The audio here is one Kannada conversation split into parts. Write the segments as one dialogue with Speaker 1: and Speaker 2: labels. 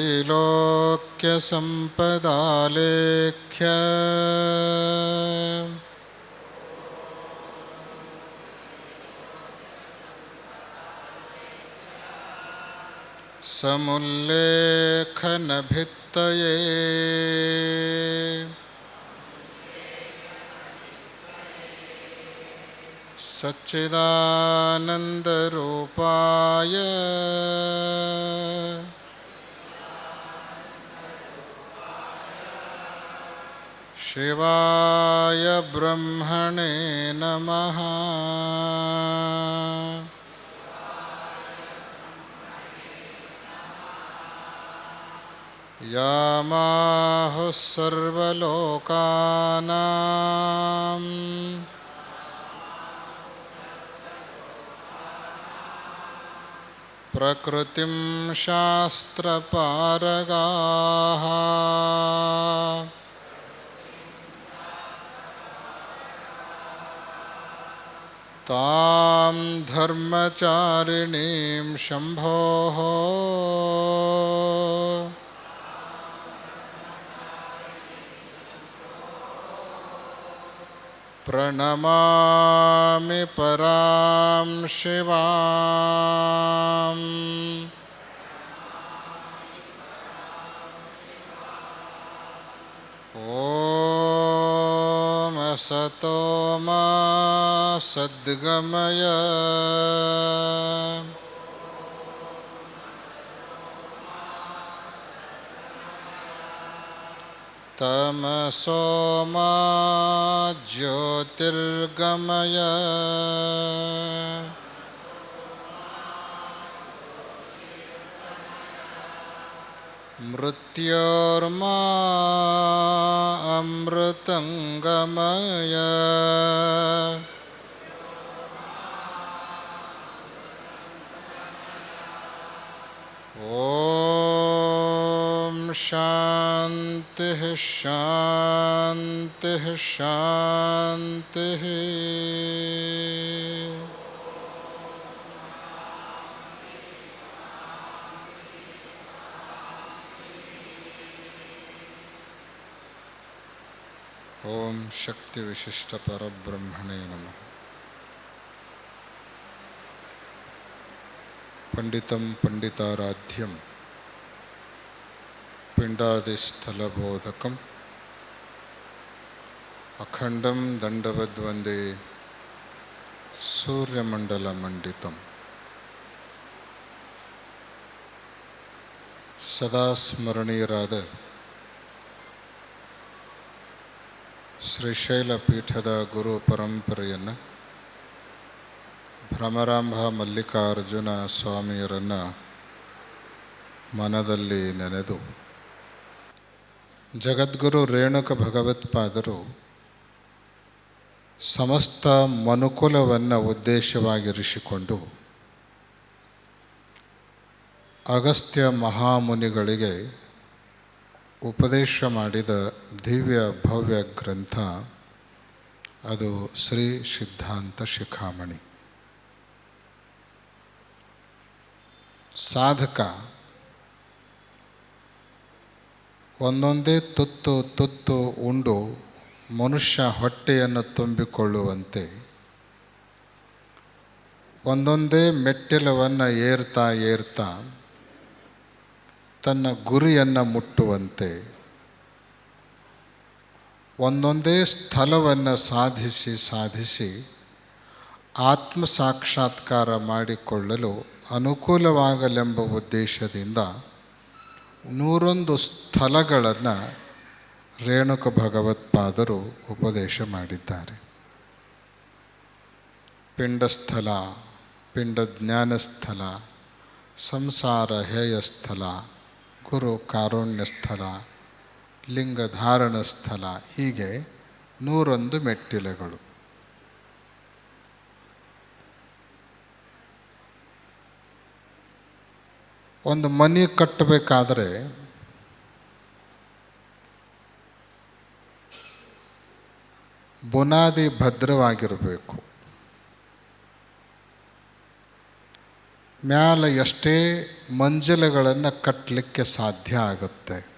Speaker 1: त्रैलोक्यसम्पदालेख्य। समुल्लेखनभित्तये। सच्चिदानन्दरूपाय। शिवाय ब्रह्मणे नमः यामाहुः सर्वलोकानाम् प्रकृतिं शास्त्रपारगाः तां धर्मचारिणीं शम्भोः। प्रणमामि परां शिवाम्। ॐ असतो मा सद्गमय। तमसो मा ज्योतिर्गमय। मृत्योर्मा अमृतङ्गमय। ॐ शान्तिः शान्तिः शान्तिः। ஓம் சக்தி விசிஷ்ட பரபிரம்மணே நம. பண்டிதம் பண்டிதாராத்தியம். பிண்டாதிஸ்தலபோதகம். அகண்டம் தண்டவத்வந்தே சூரியமண்டலமண்டிதம். சதா ஸ்மரணீயராத ಶ್ರೀಶೈಲ ಪೀಠದ ಗುರು ಪರಂಪರೆಯನ್ನು ಭ್ರಮರಾಂಭ ಮಲ್ಲಿಕಾರ್ಜುನ ಸ್ವಾಮಿಯರನ್ನು ಮನದಲ್ಲಿ ನೆನೆದು ಜಗದ್ಗುರು ರೇಣುಕ ಭಗವತ್ಪಾದರು ಸಮಸ್ತ ಮನುಕುಲವನ್ನು ಉದ್ದೇಶವಾಗಿರಿಸಿಕೊಂಡು ಅಗಸ್ತ್ಯ ಮಹಾಮುನಿಗಳಿಗೆ ಉಪದೇಶ ಮಾಡಿದ ದಿವ್ಯ ಭವ್ಯ ಗ್ರಂಥ, ಅದು ಶ್ರೀ ಸಿದ್ಧಾಂತ ಶಿಖಾಮಣಿ. ಸಾಧಕ, ಒಂದೊಂದೇ ತುತ್ತು ತುತ್ತು ಉಂಡು ಮನುಷ್ಯ ಹೊಟ್ಟೆಯನ್ನು ತುಂಬಿಕೊಳ್ಳುವಂತೆ, ಒಂದೊಂದೇ ಮೆಟ್ಟಿಲವನ್ನು ಏರ್ತಾ ಏರ್ತಾ ತನ್ನ ಗುರಿಯನ್ನು ಮುಟ್ಟುವಂತೆ ಒಂದೊಂದೇ ಸ್ಥಳವನ್ನು ಸಾಧಿಸಿ ಸಾಧಿಸಿ ಆತ್ಮ ಸಾಕ್ಷಾತ್ಕಾರ ಮಾಡಿಕೊಳ್ಳಲು ಅನುಕೂಲವಾಗಲೆಂಬ ಉದ್ದೇಶದಿಂದ ನೂರೊಂದು ಸ್ಥಳಗಳನ್ನು ರೇಣುಕ ಭಗವತ್ಪಾದರು ಉಪದೇಶ ಮಾಡಿದ್ದಾರೆ. ಪಿಂಡಸ್ಥಲ ಪಿಂಡ ಜ್ಞಾನಸ್ಥಲ ಸಂಸಾರ ಹೇಯಸ್ಥಲ ಗುರು ಕಾರುಣ್ಯ ಸ್ಥಳ ಲಿಂಗಧಾರಣ ಸ್ಥಳ ಹೀಗೆ ನೂರೊಂದು ಮೆಟ್ಟಿಲುಗಳು. ಒಂದು ಮನೆ ಕಟ್ಟಬೇಕಾದರೆ ಬುನಾದಿ ಭದ್ರವಾಗಿರಬೇಕು. ಮ್ಯಾಲ ಎಷ್ಟೇ ಮಂಜಲಗಳನ್ನು ಕಟ್ಟಲಿಕ್ಕೆ ಸಾಧ್ಯ ಆಗುತ್ತೆ.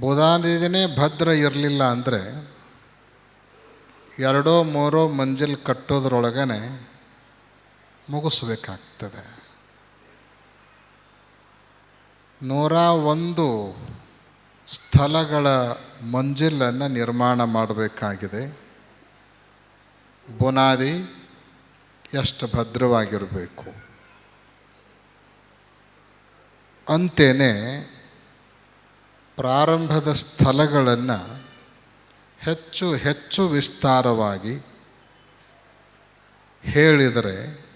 Speaker 1: ಬುಧಾದಿನೇ ಭದ್ರ ಇರಲಿಲ್ಲ ಅಂದರೆ ಎರಡೋ ಮೂರೋ ಮಂಜಿಲ್ ಕಟ್ಟೋದ್ರೊಳಗನೆ ಮುಗಿಸ್ಬೇಕಾಗ್ತದೆ. ನೂರ ಒಂದು ಸ್ಥಳಗಳ ಮಂಜಿಲನ್ನು ನಿರ್ಮಾಣ ಮಾಡಬೇಕಾಗಿದೆ. ಬುನಾದಿ ಎಷ್ಟು ಭದ್ರವಾಗಿರಬೇಕು. ಅಂತೇನೆ ಪ್ರಾರಂಭದ ಸ್ಥಳಗಳನ್ನು ಹೆಚ್ಚು ಹೆಚ್ಚು ವಿಸ್ತಾರವಾಗಿ ಹೇಳಿದರೆ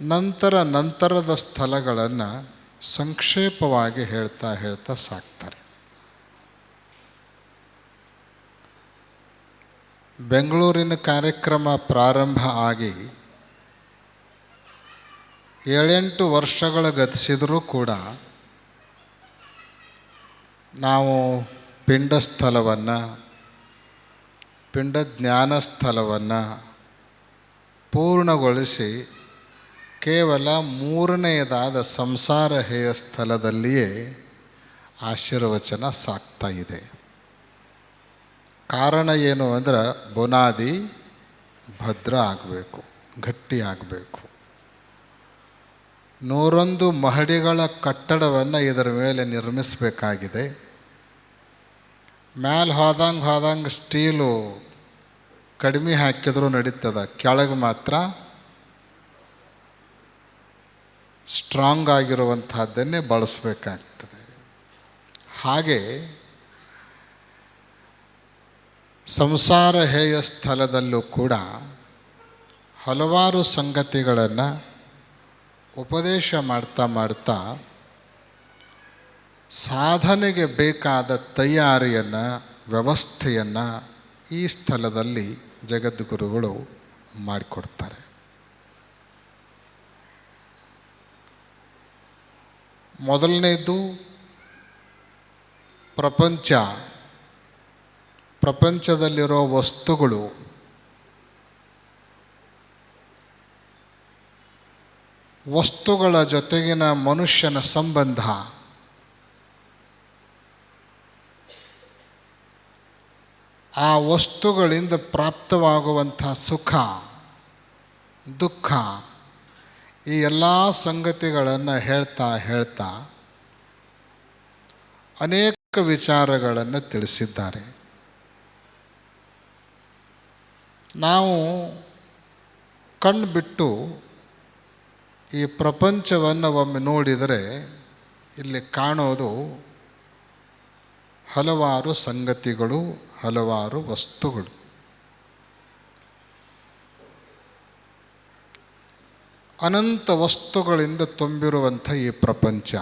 Speaker 1: ನಂತರ ನಂತರದ ಸ್ಥಳಗಳನ್ನು ಸಂಕ್ಷೇಪವಾಗಿ ಹೇಳ್ತಾ ಹೇಳ್ತಾ ಸಾಕ್ತಾರೆ. ಬೆಂಗಳೂರಿನ ಕಾರ್ಯಕ್ರಮ ಪ್ರಾರಂಭ ಆಗಿ ಏಳೆಂಟು ವರ್ಷಗಳು ಗತಿಸಿದರೂ ಕೂಡ ನಾವು ಪಿಂಡ ಸ್ಥಳವನ್ನು ಪಿಂಡ ಜ್ಞಾನ ಸ್ಥಳವನ್ನು ಪೂರ್ಣಗೊಳಿಸಿ ಕೇವಲ ಮೂರನೆಯದಾದ ಸಂಸಾರ ಹೇಯ ಸ್ಥಳದಲ್ಲಿಯೇ ಆಶೀರ್ವಚನ ಸಾಕ್ತಾ ಇದೆ. ಕಾರಣ ಏನು ಅಂದ್ರೆ ಬುನಾದಿ ಭದ್ರ ಆಗಬೇಕು, ಗಟ್ಟಿ ಆಗಬೇಕು. ನೂರೊಂದು ಮಹಡಿಗಳ ಕಟ್ಟಡವನ್ನು ಇದರ ಮೇಲೆ ನಿರ್ಮಿಸಬೇಕಾಗಿದೆ. ಮ್ಯಾಲೆ ಹೋದಂಗೆ ಹೋದಂಗೆ ಸ್ಟೀಲು ಕಡಿಮೆ ಹಾಕಿದರೂ ನಡೀತದ. ಕೆಳಗೆ ಮಾತ್ರ ಸ್ಟ್ರಾಂಗ್ ಆಗಿರುವಂತಹದ್ದನ್ನೇ ಬಳಸಬೇಕಾಗ್ತದೆ. ಹಾಗೆ ಸಂಸಾರ ಹೇಯ ಸ್ಥಳದಲ್ಲೂ ಕೂಡ ಹಲವಾರು ಸಂಗತಿಗಳನ್ನು ಉಪದೇಶ ಮಾಡ್ತಾ ಮಾಡ್ತಾ ಸಾಧನೆಗೆ ಬೇಕಾದ ತಯಾರಿಯನ್ನು, ವ್ಯವಸ್ಥೆಯನ್ನು ಈ ಸ್ಥಳದಲ್ಲಿ ಜಗದ್ಗುರುಗಳು ಮಾಡಿಕೊಡ್ತಾರೆ. ಮೊದಲನೇದು ಪ್ರಪಂಚ. ಪ್ರಪಂಚದಲ್ಲಿರೋ ವಸ್ತುಗಳು ವಸ್ತುಗಳ ಜೊತೆಗಿನ ಮನುಷ್ಯನ ಸಂಬಂಧ. ಆ ವಸ್ತುಗಳಿಂದ ಪ್ರಾಪ್ತವಾಗುವಂಥ ಸುಖ, ದುಃಖ, ಈ ಎಲ್ಲ ಸಂಗತಿಗಳನ್ನು ಹೇಳ್ತಾ ಹೇಳ್ತಾ ಅನೇಕ ವಿಚಾರಗಳನ್ನು ತಿಳಿಸಿದ್ದಾರೆ. ನಾವು ಕಣ್ಣು ಬಿಟ್ಟು ಈ ಪ್ರಪಂಚವನ್ನು ಒಮ್ಮೆ ನೋಡಿದರೆ ಇಲ್ಲಿ ಕಾಣೋದು ಹಲವಾರು ಸಂಗತಿಗಳು, ಹಲವಾರು ವಸ್ತುಗಳು. ಅನಂತ ವಸ್ತುಗಳಿಂದ ತುಂಬಿರುವಂಥ ಈ ಪ್ರಪಂಚ,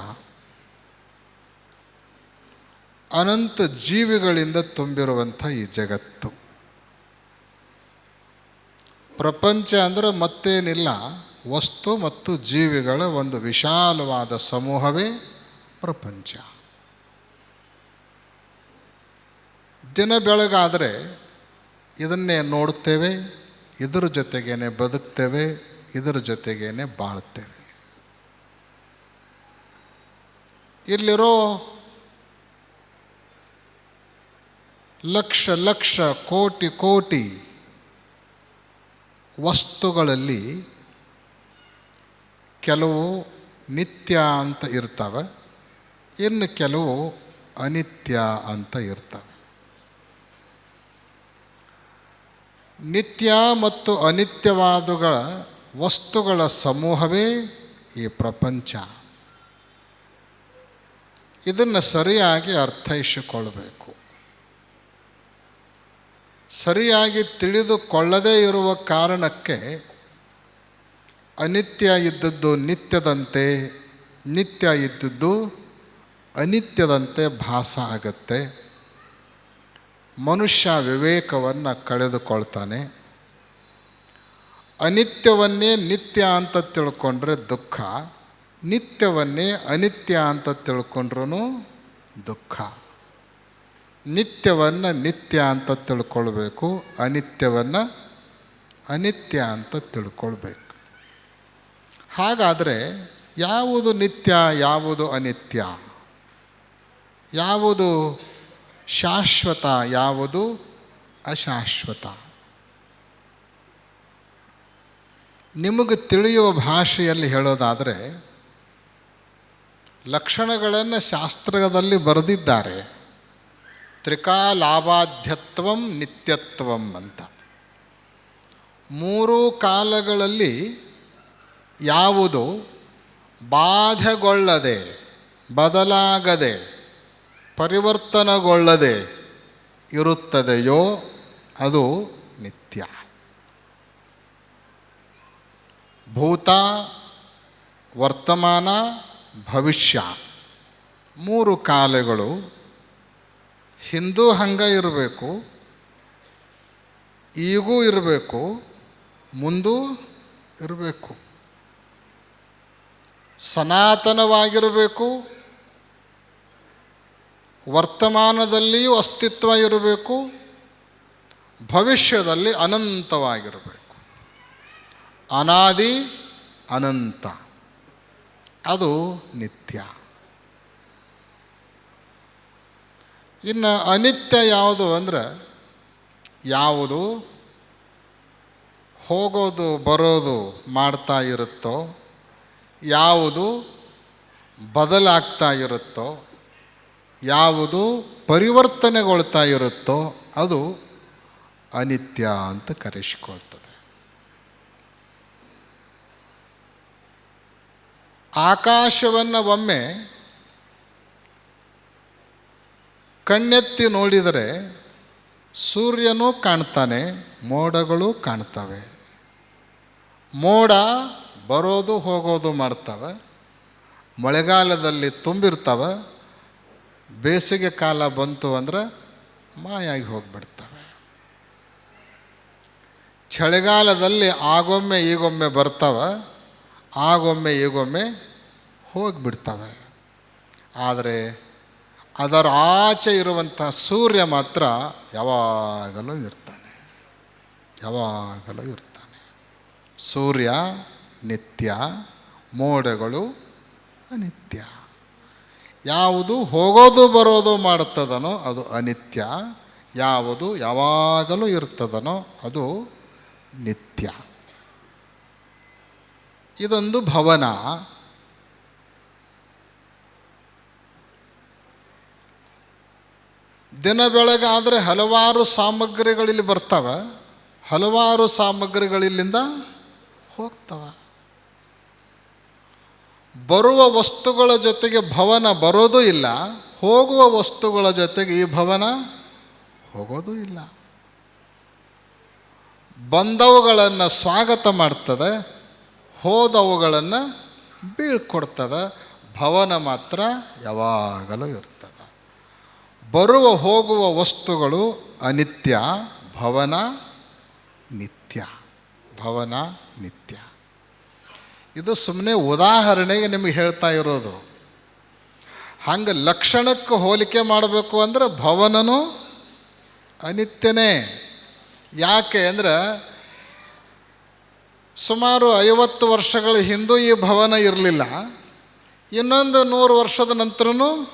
Speaker 1: ಅನಂತ ಜೀವಿಗಳಿಂದ ತುಂಬಿರುವಂಥ ಈ ಜಗತ್ತು. ಪ್ರಪಂಚ ಅಂದರೆ ಮತ್ತೇನಿಲ್ಲ. ವಸ್ತು ಮತ್ತು ಜೀವಿಗಳ ಒಂದು ವಿಶಾಲವಾದ ಸಮೂಹವೇ ಪ್ರಪಂಚ. ದಿನ ಬೆಳಗಾದರೆ ಇದನ್ನೇ ನೋಡುತ್ತೇವೆ ಇದರ ಜೊತೆಗೇನೆ ಬದುಕ್ತೇವೆ, ಇದರ ಜೊತೆಗೇನೆ ಬಾಳ್ತೇವೆ. ಇಲ್ಲಿರೋ ಲಕ್ಷ ಲಕ್ಷ ಕೋಟಿ ಕೋಟಿ ವಸ್ತುಗಳಲ್ಲಿ ಕೆಲವು ನಿತ್ಯ ಅಂತ ಇರ್ತವೆ, ಇನ್ನು ಕೆಲವು ಅನಿತ್ಯ ಅಂತ ಇರ್ತವೆ. ನಿತ್ಯ ಮತ್ತು ಅನಿತ್ಯವಾದಗಳ ವಸ್ತುಗಳ ಸಮೂಹವೇ ಈ ಪ್ರಪಂಚ. ಇದನ್ನು ಸರಿಯಾಗಿ ಅರ್ಥೈಸಿಕೊಳ್ಬೇಕು. ಸರಿಯಾಗಿ ತಿಳಿದುಕೊಳ್ಳದೇ ಇರುವ ಕಾರಣಕ್ಕೆ ಅನಿತ್ಯ ಇದ್ದದ್ದು ನಿತ್ಯದಂತೆ, ನಿತ್ಯ ಇದ್ದದ್ದು ಅನಿತ್ಯದಂತೆ ಭಾಸ ಆಗತ್ತೆ. ಮನುಷ್ಯ ವಿವೇಕವನ್ನು ಕಳೆದುಕೊಳ್ತಾನೆ. ಅನಿತ್ಯವನ್ನೇ ನಿತ್ಯ ಅಂತ ತಿಳ್ಕೊಂಡ್ರೆ ದುಃಖ, ನಿತ್ಯವನ್ನೇ ಅನಿತ್ಯ ಅಂತ ತಿಳ್ಕೊಂಡ್ರೂ ದುಃಖ. ನಿತ್ಯವನ್ನು ನಿತ್ಯ ಅಂತ ತಿಳ್ಕೊಳ್ಬೇಕು, ಅನಿತ್ಯವನ್ನು ಅನಿತ್ಯ ಅಂತ ತಿಳ್ಕೊಳ್ಬೇಕು. ಹಾಗಾದರೆ ಯಾವುದು ನಿತ್ಯ, ಯಾವುದು ಅನಿತ್ಯ? ಯಾವುದು ಶಾಶ್ವತ, ಯಾವುದು ಅಶಾಶ್ವತ? ನಿಮಗೆ ತಿಳಿಯುವ ಭಾಷೆಯಲ್ಲಿ ಹೇಳೋದಾದರೆ, ಲಕ್ಷಣಗಳನ್ನು ಶಾಸ್ತ್ರದಲ್ಲಿ ಬರೆದಿದ್ದಾರೆ. ತ್ರಿಕಾಲಾಭಾಧ್ಯತ್ವಂ ನಿತ್ಯತ್ವಂ ಅಂತ. ಮೂರು ಕಾಲಗಳಲ್ಲಿ ಯಾವುದು? ಬಾಧೆಗೊಳ್ಳದೆ, ಬದಲಾಗದೆ, ಪರಿವರ್ತನಗೊಳ್ಳದೆ ಇರುತ್ತದೆಯೋ ಅದು ನಿತ್ಯ. ಭೂತ, ವರ್ತಮಾನ, ಭವಿಷ್ಯ ಮೂರು ಕಾಲಗಳು. ಹಿಂದೂ ಹಂಗ ಇರಬೇಕು, ಈಗೂ ಇರಬೇಕು, ಮುಂದೂ ಇರಬೇಕು. ಸನಾತನವಾಗಿರಬೇಕು. ವರ್ತಮಾನದಲ್ಲಿಯೂ ಅಸ್ತಿತ್ವ ಇರಬೇಕು. ಭವಿಷ್ಯದಲ್ಲಿ ಅನಂತವಾಗಿರಬೇಕು. ಅನಾದಿ ಅನಂತ. ಅದು ನಿತ್ಯ. ಇನ್ನು ಅನಿತ್ಯ ಯಾವುದು ಅಂದರೆ ಯಾವುದು? ಹೋಗೋದು, ಬರೋದು ಮಾಡ್ತಾ ಇರುತ್ತೋ ಯಾವುದು ಬದಲಾಗ್ತಾ ಇರುತ್ತೋ, ಯಾವುದು ಪರಿವರ್ತನೆಗೊಳ್ತಾ ಇರುತ್ತೋ, ಅದು ಅನಿತ್ಯ ಅಂತ ಕರೆಸಿಕೊಳ್ತದೆ. ಆಕಾಶವನ್ನು ಒಮ್ಮೆ ಕಣ್ಣೆತ್ತಿ ನೋಡಿದರೆ ಸೂರ್ಯನೂ ಕಾಣ್ತಾನೆ, ಮೋಡಗಳು ಕಾಣ್ತವೆ. ಮೋಡ ಬರೋದು ಹೋಗೋದು ಮಾಡ್ತವೆ, ಮಳೆಗಾಲದಲ್ಲಿ ತುಂಬಿರ್ತವೆ, ಬೇಸಿಗೆ ಕಾಲ ಬಂತು ಅಂದ್ರೆ ಮಾಯಾಗಿ ಹೋಗ್ಬಿಡ್ತವೆ. ಚಳಿಗಾಲದಲ್ಲಿ ಆಗೊಮ್ಮೆ ಈಗೊಮ್ಮೆ ಬರ್ತವೆ, ಆಗೊಮ್ಮೆ ಈಗೊಮ್ಮೆ ಹೋಗಿಬಿಡ್ತವೆ. ಆದರೆ ಅದರ ಆಚೆ ಇರುವಂಥ ಸೂರ್ಯ ಮಾತ್ರ ಯಾವಾಗಲೂ ಇರ್ತಾನೆ ಯಾವಾಗಲೂ ಇರ್ತಾನೆ. ಸೂರ್ಯ ನಿತ್ಯ, ಮೋಡಗಳು ಅನಿತ್ಯ. ಯಾವುದು ಹೋಗೋದು ಬರೋದು ಮಾಡುತ್ತದನೋ ಅದು ಅನಿತ್ಯ, ಯಾವುದು ಯಾವಾಗಲೂ ಇರ್ತದನೋ ಅದು ನಿತ್ಯ. ಇದೊಂದು ಭವನ. ದಿನ ಬೆಳಗಾದರೆ ಹಲವಾರು ಸಾಮಗ್ರಿಗಳಿಲ್ಲಿ ಬರ್ತವೆ. ಹಲವಾರು ಸಾಮಗ್ರಿಗಳಿಲ್ಲಿಂದ ಹೋಗ್ತವೆ. ಬರುವ ವಸ್ತುಗಳ ಜೊತೆಗೆ ಭವನ ಬರೋದು ಇಲ್ಲ, ಹೋಗುವ ವಸ್ತುಗಳ ಜೊತೆಗೆ ಈ ಭವನ ಹೋಗೋದೂ ಇಲ್ಲ. ಬಂದವುಗಳನ್ನು ಸ್ವಾಗತ ಮಾಡ್ತದೆ, ಹೋದವುಗಳನ್ನು ಬೀಳ್ಕೊಡ್ತದೆ, ಭವನ ಮಾತ್ರ ಯಾವಾಗಲೂ ಇರ್ತದೆ. ಬರುವ ಹೋಗುವ ವಸ್ತುಗಳು ಅನಿತ್ಯ, ಭವನ ನಿತ್ಯ ಭವನ ನಿತ್ಯ. ಇದು ಸುಮ್ಮನೆ ಉದಾಹರಣೆಗೆ ನಿಮಗೆ ಹೇಳ್ತಾ ಇರೋದು. ಹಂಗೆ ಲಕ್ಷಣಕ್ಕೆ ಹೋಲಿಕೆ ಮಾಡಬೇಕು ಅಂದರೆ ಭವನನು ಅನಿತ್ಯನೇ. ಯಾಕೆ ಅಂದರೆ ಸುಮಾರು ಐವತ್ತು ವರ್ಷಗಳ ಹಿಂದೂ ಈ ಭವನ ಇರಲಿಲ್ಲ. ಇನ್ನೊಂದು ನೂರು ವರ್ಷದ ನಂತರನೂ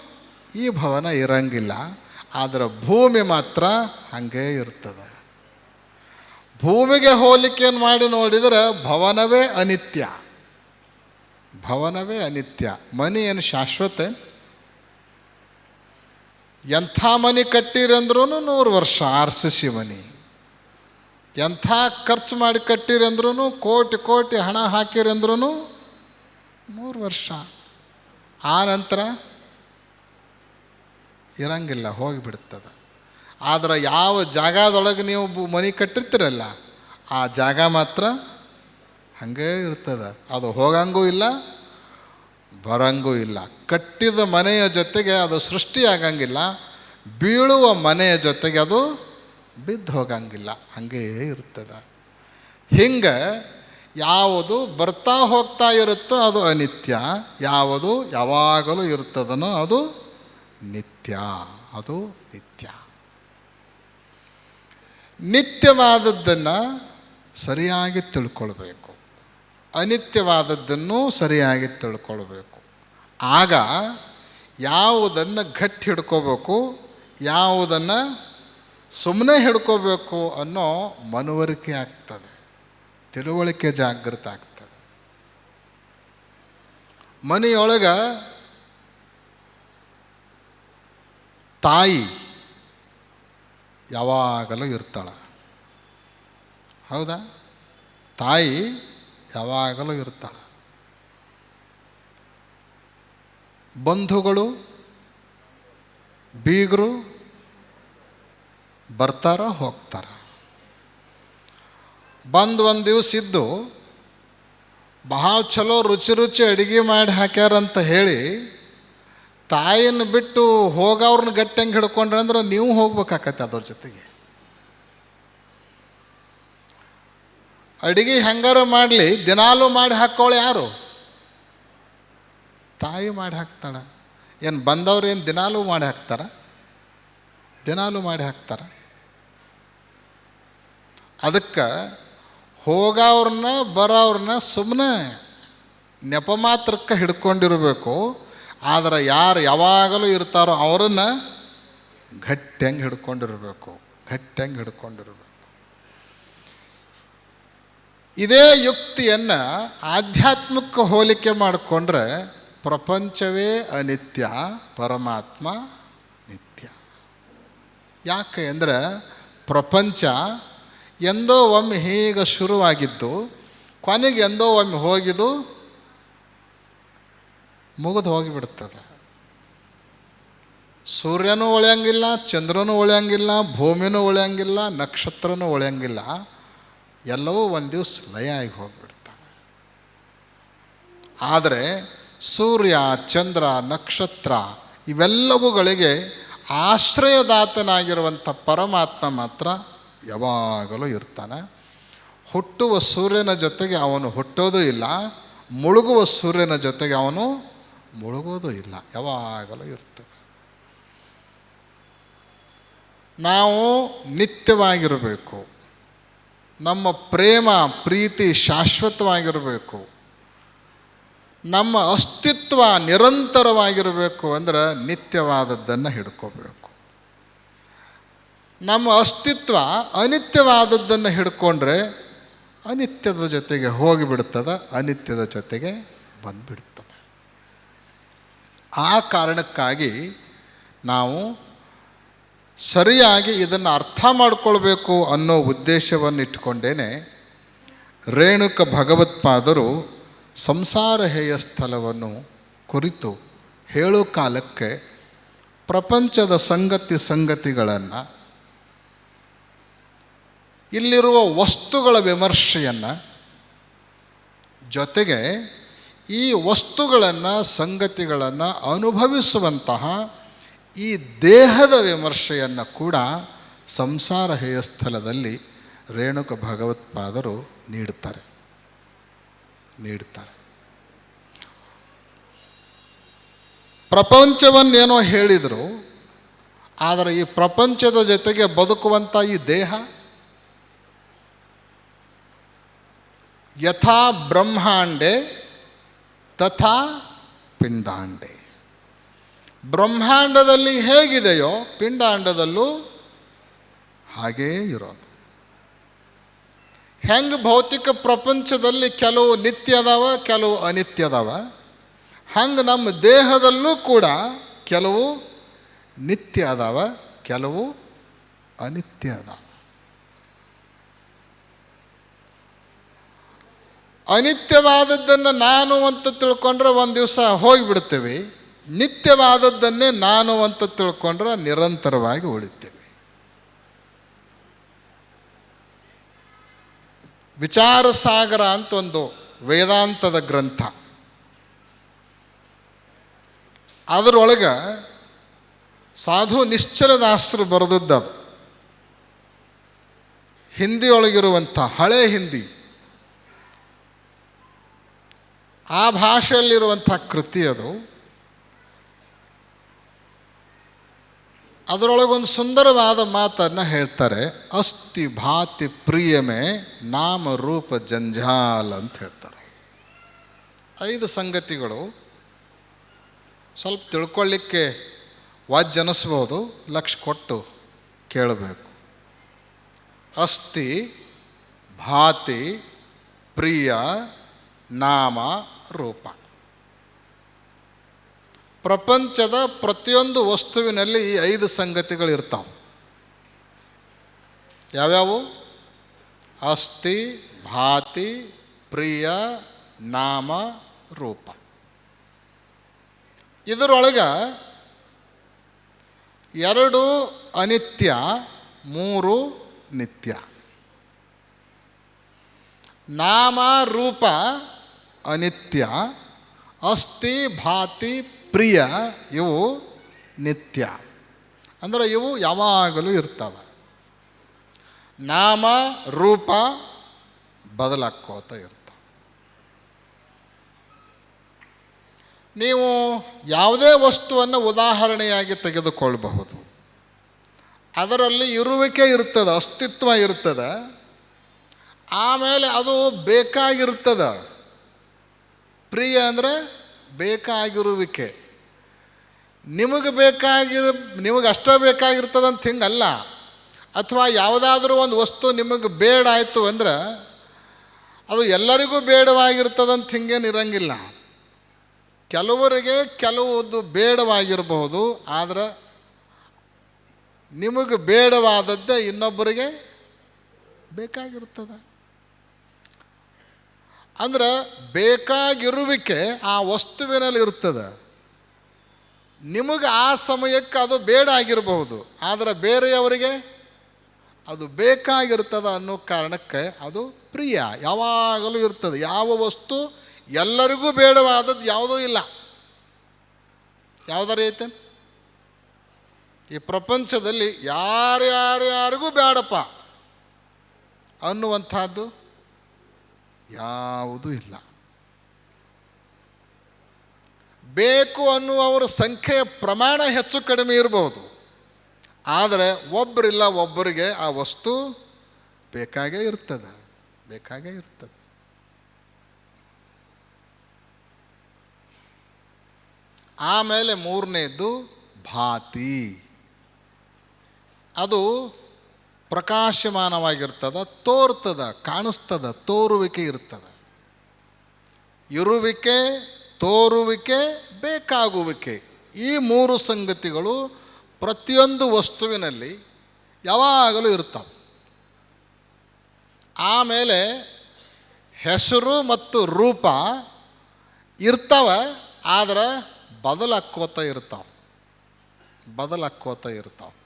Speaker 1: ಈ ಭವನ ಇರಂಗಿಲ್ಲ. ಆದರೆ ಭೂಮಿ ಮಾತ್ರ ಹಾಗೇ ಇರ್ತದೆ. ಭೂಮಿಗೆ ಹೋಲಿಕೆಯನ್ನು ಮಾಡಿ ನೋಡಿದರೆ ಭವನವೇ ಅನಿತ್ಯ. ಭವನವೇ ಅನಿತ್ಯ, ಮನಿ ಏನು ಶಾಶ್ವತ? ಎಂಥ ಮನೆ ಕಟ್ಟಿರಂದ್ರೂ ನೂರು ವರ್ಷ ಆರ್ ಸಿ ಸಿ ಮನಿ. ಎಂಥ ಖರ್ಚು ಮಾಡಿ ಕಟ್ಟಿರಂದ್ರೂ ಕೋಟಿ ಕೋಟಿ ಹಣ ಹಾಕಿರಂದ್ರೂ ಮೂರು ವರ್ಷ. ಆ ನಂತರ ಇರಂಗಿಲ್ಲ, ಹೋಗಿಬಿಡ್ತದೆ. ಆದ್ರೆ ಯಾವ ಜಾಗದೊಳಗೆ ನೀವು ಮನಿ ಕಟ್ಟಿರ್ತೀರಲ್ಲ, ಆ ಜಾಗ ಮಾತ್ರ ಹಾಗೇ ಇರ್ತದೆ. ಅದು ಹೋಗಂಗೂ ಇಲ್ಲ, ಬರಂಗೂ ಇಲ್ಲ. ಕಟ್ಟಿದ ಮನೆಯ ಜೊತೆಗೆ ಅದು ಸೃಷ್ಟಿಯಾಗಂಗಿಲ್ಲ, ಬೀಳುವ ಮನೆಯ ಜೊತೆಗೆ ಅದು ಬಿದ್ದು ಹೋಗಂಗಿಲ್ಲ. ಹಾಗೇ ಇರ್ತದೆ. ಹಿಂಗೆ ಯಾವುದು ಬರ್ತಾ ಹೋಗ್ತಾ ಇರುತ್ತೋ ಅದು ಅನಿತ್ಯ, ಯಾವುದು ಯಾವಾಗಲೂ ಇರ್ತದನೋ ಅದು ನಿತ್ಯ ಅದು ನಿತ್ಯ. ನಿತ್ಯವಾದದ್ದನ್ನು ಸರಿಯಾಗಿ ತಿಳ್ಕೊಳ್ಬೇಕು. ಅನಿತ್ಯವಾದದ್ದನ್ನು ಸರಿಯಾಗಿ ತಿಳ್ಕೊಳ್ಬೇಕು. ಆಗ ಯಾವುದನ್ನು ಗಟ್ಟಿ ಹಿಡ್ಕೋಬೇಕು, ಯಾವುದನ್ನು ಸುಮ್ಮನೆ ಹಿಡ್ಕೋಬೇಕು ಅನ್ನೋ ಮನವರಿಕೆ ಆಗ್ತದೆ. ತಿಳುವಳಿಕೆ ಜಾಗೃತ ಆಗ್ತದೆ. ಮನೆಯೊಳಗೆ ತಾಯಿ ಯಾವಾಗಲೂ ಇರ್ತಾಳೆ. ಹೌದಾ? ತಾಯಿ ಯಾವಾಗಲೂ ಇರ್ತಾಳೆ ಬಂಧುಗಳು, ಬೀಗರು ಬರ್ತಾರ ಹೋಗ್ತಾರ. ಬಂದು ಒಂದು ದಿವಸ ಇದ್ದು ಬಹಳ ಚಲೋ ರುಚಿ ರುಚಿ ಅಡುಗೆ ಮಾಡಿ ಹಾಕ್ಯಾರಂತ ಹೇಳಿ ತಾಯಿನ ಬಿಟ್ಟು ಹೋಗವ್ರನ್ನ ಗಟ್ಟಂಗೆ ಹಿಡ್ಕೊಂಡ್ರೆ ಅಂದ್ರೆ ನೀವು ಹೋಗ್ಬೇಕಾಕತ್ತೆ ಅದ್ರ ಜೊತೆಗೆ. ಅಡುಗೆ ಹೆಂಗಾರು ಮಾಡಲಿ, ದಿನಾಲೂ ಮಾಡಿ ಹಾಕೋಳು ಯಾರು? ತಾಯಿ ಮಾಡಿ ಹಾಕ್ತಾಳೆ. ಏನು ಬಂದವ್ರು ಏನು ದಿನಾಲೂ ಮಾಡಿ ಹಾಕ್ತಾರ? ದಿನಾಲೂ ಮಾಡಿ ಹಾಕ್ತಾರ. ಅದಕ್ಕೆ ಹೋಗೋವ್ರನ್ನ, ಬರೋವ್ರನ್ನ ಸುಮ್ಮನೆ ನೆಪ ಮಾತ್ರಕ್ಕೆ ಹಿಡ್ಕೊಂಡಿರಬೇಕು. ಆದರೆ ಯಾರು ಯಾವಾಗಲೂ ಇರ್ತಾರೋ ಅವರನ್ನು ಗಟ್ಟಿಯಂಗೆ ಹಿಡ್ಕೊಂಡಿರಬೇಕು. ಗಟ್ಟಿಯಂಗೆ ಹಿಡ್ಕೊಂಡಿರಬೇಕು. ಇದೇ ಯುಕ್ತಿಯನ್ನು ಆಧ್ಯಾತ್ಮಿಕ ಹೋಲಿಕೆ ಮಾಡಿಕೊಂಡ್ರೆ ಪ್ರಪಂಚವೇ ಅನಿತ್ಯ, ಪರಮಾತ್ಮ ನಿತ್ಯ. ಯಾಕೆ ಅಂದರೆ ಪ್ರಪಂಚ ಎಂದೋ ಒಮ್ಮೆ ಹೀಗೆ ಶುರುವಾಗಿದ್ದು, ಕೊನೆಗೆ ಎಂದೋ ಒಮ್ಮೆ ಹೋಗಿದ್ದು ಮುಗಿದು ಹೋಗಿಬಿಡ್ತದೆ. ಸೂರ್ಯನೂ ಉಳಿಯಂಗಿಲ್ಲ, ಚಂದ್ರನೂ ಉಳಿಯಂಗಿಲ್ಲ, ಭೂಮಿನೂ ಉಳಿಯಂಗಿಲ್ಲ, ನಕ್ಷತ್ರನೂ ಉಳಿಯಂಗಿಲ್ಲ. ಎಲ್ಲವೂ ಒಂದು ದಿವಸ ಲಯ ಆಗಿ ಹೋಗ್ಬಿಡ್ತವೆ ಆದರೆ ಸೂರ್ಯ, ಚಂದ್ರ, ನಕ್ಷತ್ರ ಇವೆಲ್ಲವುಗಳಿಗೆ ಆಶ್ರಯದಾತನಾಗಿರುವಂಥ ಪರಮಾತ್ಮ ಮಾತ್ರ ಯಾವಾಗಲೂ ಇರ್ತಾನೆ. ಹುಟ್ಟುವ ಸೂರ್ಯನ ಜೊತೆಗೆ ಅವನು ಹುಟ್ಟೋದೂ ಇಲ್ಲ, ಮುಳುಗುವ ಸೂರ್ಯನ ಜೊತೆಗೆ ಅವನು ಮುಳುಗೋದು ಇಲ್ಲ, ಯಾವಾಗಲೂ ಇರ್ತದೆ. ನಾವು ನಿತ್ಯವಾಗಿರಬೇಕು. ನಮ್ಮ ಪ್ರೇಮ, ಪ್ರೀತಿ ಶಾಶ್ವತವಾಗಿರಬೇಕು. ನಮ್ಮ ಅಸ್ತಿತ್ವ ನಿರಂತರವಾಗಿರಬೇಕು ಅಂದ್ರೆ ನಿತ್ಯವಾದದ್ದನ್ನು ಹಿಡ್ಕೋಬೇಕು. ನಮ್ಮ ಅಸ್ತಿತ್ವ ಅನಿತ್ಯವಾದದ್ದನ್ನು ಹಿಡ್ಕೊಂಡ್ರೆ ಅನಿತ್ಯದ ಜೊತೆಗೆ ಹೋಗಿಬಿಡ್ತದೆ, ಅನಿತ್ಯದ ಜೊತೆಗೆ ಬಂದ್ಬಿಡ್ತದೆ. ಆ ಕಾರಣಕ್ಕಾಗಿ ನಾವು ಸರಿಯಾಗಿ ಇದನ್ನು ಅರ್ಥ ಮಾಡಿಕೊಳ್ಬೇಕು ಅನ್ನೋ ಉದ್ದೇಶವನ್ನು ಇಟ್ಕೊಂಡೇನೆ ರೇಣುಕ ಭಗವತ್ಪಾದರು ಸಂಸಾರ ಹೇಯ ಸ್ಥಳವನ್ನು ಕುರಿತು ಹೇಳೋ ಕಾಲಕ್ಕೆ ಪ್ರಪಂಚದ ಸಂಗತಿ ಸಂಗತಿಗಳನ್ನು, ಇಲ್ಲಿರುವ ವಸ್ತುಗಳ ವಿಮರ್ಶೆಯನ್ನು, ಜೊತೆಗೆ ಈ ವಸ್ತುಗಳನ್ನು, ಸಂಗತಿಗಳನ್ನು ಅನುಭವಿಸುವಂತಹ ಈ ದೇಹದ ವಿಮರ್ಶೆಯನ್ನು ಕೂಡ ಸಂಸಾರ ಹೇಯಸ್ಥಲದಲ್ಲಿ ರೇಣುಕ ಭಗವತ್ಪಾದರು ನೀಡುತ್ತಾರೆ ನೀಡುತ್ತಾರೆ ಪ್ರಪಂಚವನ್ನೇನೋ ಹೇಳಿದರು, ಆದರೆ ಈ ಪ್ರಪಂಚದ ಜೊತೆಗೆ ಬದುಕುವಂಥ ಈ ದೇಹ? ಯಥಾ ಬ್ರಹ್ಮಾಂಡೆ, ತಥಾ ಪಿಂಡಾಂಡೆ. ಬ್ರಹ್ಮಾಂಡದಲ್ಲಿ ಹೇಗಿದೆಯೋ ಪಿಂಡಾಂಡದಲ್ಲೂ ಹಾಗೇ ಇರೋದು. ಹೆಂಗೆ ಭೌತಿಕ ಪ್ರಪಂಚದಲ್ಲಿ ಕೆಲವು ನಿತ್ಯ ಅದಾವ ಕೆಲವು ಅನಿತ್ಯ ಅದಾವ ಹಂಗೆ ನಮ್ಮ ದೇಹದಲ್ಲೂ ಕೂಡ ಕೆಲವು ನಿತ್ಯ ಅದಾವ ಕೆಲವು ಅನಿತ್ಯ ಅದಾವ ಅನಿತ್ಯವಾದದ್ದನ್ನು ನಾನು ಅಂತ ತಿಳ್ಕೊಂಡ್ರೆ ಒಂದು ದಿವಸ ಹೋಗಿಬಿಡ್ತೇವೆ. ನಿತ್ಯವಾದದ್ದನ್ನೇ ನಾನು ಅಂತ ತಿಳ್ಕೊಂಡ್ರೆ ನಿರಂತರವಾಗಿ ಉಳಿತೇವೆ. ವಿಚಾರ ಸಾಗರ ಅಂತ ಒಂದು ವೇದಾಂತದ ಗ್ರಂಥ. ಅದರೊಳಗೆ ಸಾಧು ನಿಶ್ಚಲದಾಸರು ಬರೆದದ್ದು ಹಿಂದಿಯೊಳಗಿರುವಂಥ ಹಳೆ ಹಿಂದಿ. ಆ ಭಾಷೆಯಲ್ಲಿರುವಂಥ ಕೃತಿ ಅದು. ಅದರೊಳಗೊಂದು ಸುಂದರವಾದ ಮಾತನ್ನು ಹೇಳ್ತಾರೆ, ಅಸ್ತಿ ಭಾತಿ ಪ್ರಿಯಮೆ ನಾಮ ರೂಪ ಜಂಜಾಲ್ ಅಂತ ಹೇಳ್ತಾರೆ. ಐದು ಸಂಗತಿಗಳು ಸ್ವಲ್ಪ ತಿಳ್ಕೊಳ್ಳಿಕ್ಕೆ ವಾಜ್ಯ ಅನ್ನಿಸ್ಬೋದು, ಲಕ್ಷ ಕೊಟ್ಟು ಕೇಳಬೇಕು. ಅಸ್ಥಿ ಭಾತಿ ಪ್ರಿಯ ನಾಮ ರೂಪ. ಪ್ರಪಂಚದ ಪ್ರತಿಯೊಂದು ವಸ್ತುವಿನಲ್ಲಿ ಈ ಐದು ಸಂಗತಿಗಳು ಇರ್ತಾವೆ ಯಾವ್ಯಾವು? ಅಸ್ಥಿ, ಭಾತಿ, ಪ್ರಿಯ, ನಾಮ, ರೂಪ. ಇದರೊಳಗೆ ಎರಡು ಅನಿತ್ಯ, ಮೂರು ನಿತ್ಯ. ನಾಮ, ರೂಪ, ಅನಿತ್ಯ. ಅಸ್ಥಿ, ಭಾತಿ ಪ್ರಿಯ ಇವು ನಿತ್ಯ. ಅಂದರೆ ಇವು ಯಾವಾಗಲೂ ಇರ್ತವೆ. ನಾಮ, ರೂಪ ಬದಲಾಕೋತ ಇರ್ತವೆ. ನೀವು ಯಾವುದೇ ವಸ್ತುವನ್ನು ಉದಾಹರಣೆಯಾಗಿ ತೆಗೆದುಕೊಳ್ಳಬಹುದು ಅದರಲ್ಲಿ ಇರುವಿಕೆ ಇರ್ತದೆ, ಅಸ್ತಿತ್ವ ಇರ್ತದೆ. ಆಮೇಲೆ ಅದು ಬೇಕಾಗಿರ್ತದೆ. ಪ್ರಿಯ ಅಂದರೆ ಬೇಕಾಗಿರುವಿಕೆ. ನಿಮಗೆ ಬೇಕಾಗಿರೋ, ನಿಮಗೆ ಅಷ್ಟೇ ಬೇಕಾಗಿರ್ತದಂತ ಹಿಂಗಲ್ಲ. ಅಥವಾ ಯಾವುದಾದ್ರೂ ಒಂದು ವಸ್ತು ನಿಮಗೆ ಬೇಡ ಆಯಿತು ಅಂದ್ರೆ ಅದು ಎಲ್ಲರಿಗೂ ಬೇಡವಾಗಿರ್ತದಂತ ಹಿಂಗೇನು ಇರಂಗಿಲ್ಲ. ಕೆಲವರಿಗೆ ಕೆಲವೊಂದು ಬೇಡವಾಗಿರಬಹುದು, ಆದರೆ ನಿಮಗೆ ಬೇಡವಾದದ್ದೇ ಇನ್ನೊಬ್ಬರಿಗೆ ಬೇಕಾಗಿರ್ತದೆ. ಅಂದ್ರೆ ಬೇಕಾಗಿರುವಿಕೆ ಆ ವಸ್ತುವಿನಲ್ಲಿ ಇರ್ತದೆ. ನಿಮಗೆ ಆ ಸಮಯಕ್ಕೆ ಅದು ಬೇಡ ಆಗಿರಬಹುದು. ಆದರೆ ಬೇರೆಯವರಿಗೆ ಅದು ಬೇಕಾಗಿರ್ತದೆ ಅನ್ನೋ ಕಾರಣಕ್ಕೆ ಅದು ಪ್ರಿಯ. ಯಾವಾಗಲೂ ಇರ್ತದೆ. ಯಾವ ವಸ್ತು ಎಲ್ಲರಿಗೂ ಬೇಡವಾದದ್ದು ಯಾವುದೂ ಇಲ್ಲ. ಯಾವುದಾರ ಐತೆ ಈ ಪ್ರಪಂಚದಲ್ಲಿ ಯಾರ್ಯಾರ್ಯಾರಿಗೂ ಬೇಡಪ್ಪ ಅನ್ನುವಂಥದ್ದು ಯಾವುದೂ ಇಲ್ಲ. ಬೇಕು ಅನ್ನುವವರ ಸಂಖ್ಯೆಯ ಪ್ರಮಾಣ ಹೆಚ್ಚು ಕಡಿಮೆ ಇರಬಹುದು ಆದರೆ ಒಬ್ಬರಿಲ್ಲ ಒಬ್ಬರಿಗೆ ಆ ವಸ್ತು ಬೇಕಾಗೇ ಇರ್ತದೆ ಬೇಕಾಗೇ ಇರ್ತದೆ. ಆಮೇಲೆ ಮೂರನೇದು ಭಾತಿ. ಅದು ಪ್ರಕಾಶಮಾನವಾಗಿರ್ತದ, ತೋರ್ತದ, ಕಾಣಿಸ್ತದ, ತೋರುವಿಕೆ ಇರ್ತದ. ಇರುವಿಕೆ, ತೋರುವಿಕೆ, ಬೇಕಾಗುವಿಕೆ ಈ ಮೂರು ಸಂಗತಿಗಳು ಪ್ರತಿಯೊಂದು ವಸ್ತುವಿನಲ್ಲಿ ಯಾವಾಗಲೂ ಇರ್ತವೆ. ಆಮೇಲೆ ಹೆಸರು ಮತ್ತು ರೂಪ ಇರ್ತವೆ, ಆದರೆ ಬದಲಾಕೋತ ಇರ್ತಾವೆ. ಬದಲಾಕೋತ ಇರ್ತಾವೆ.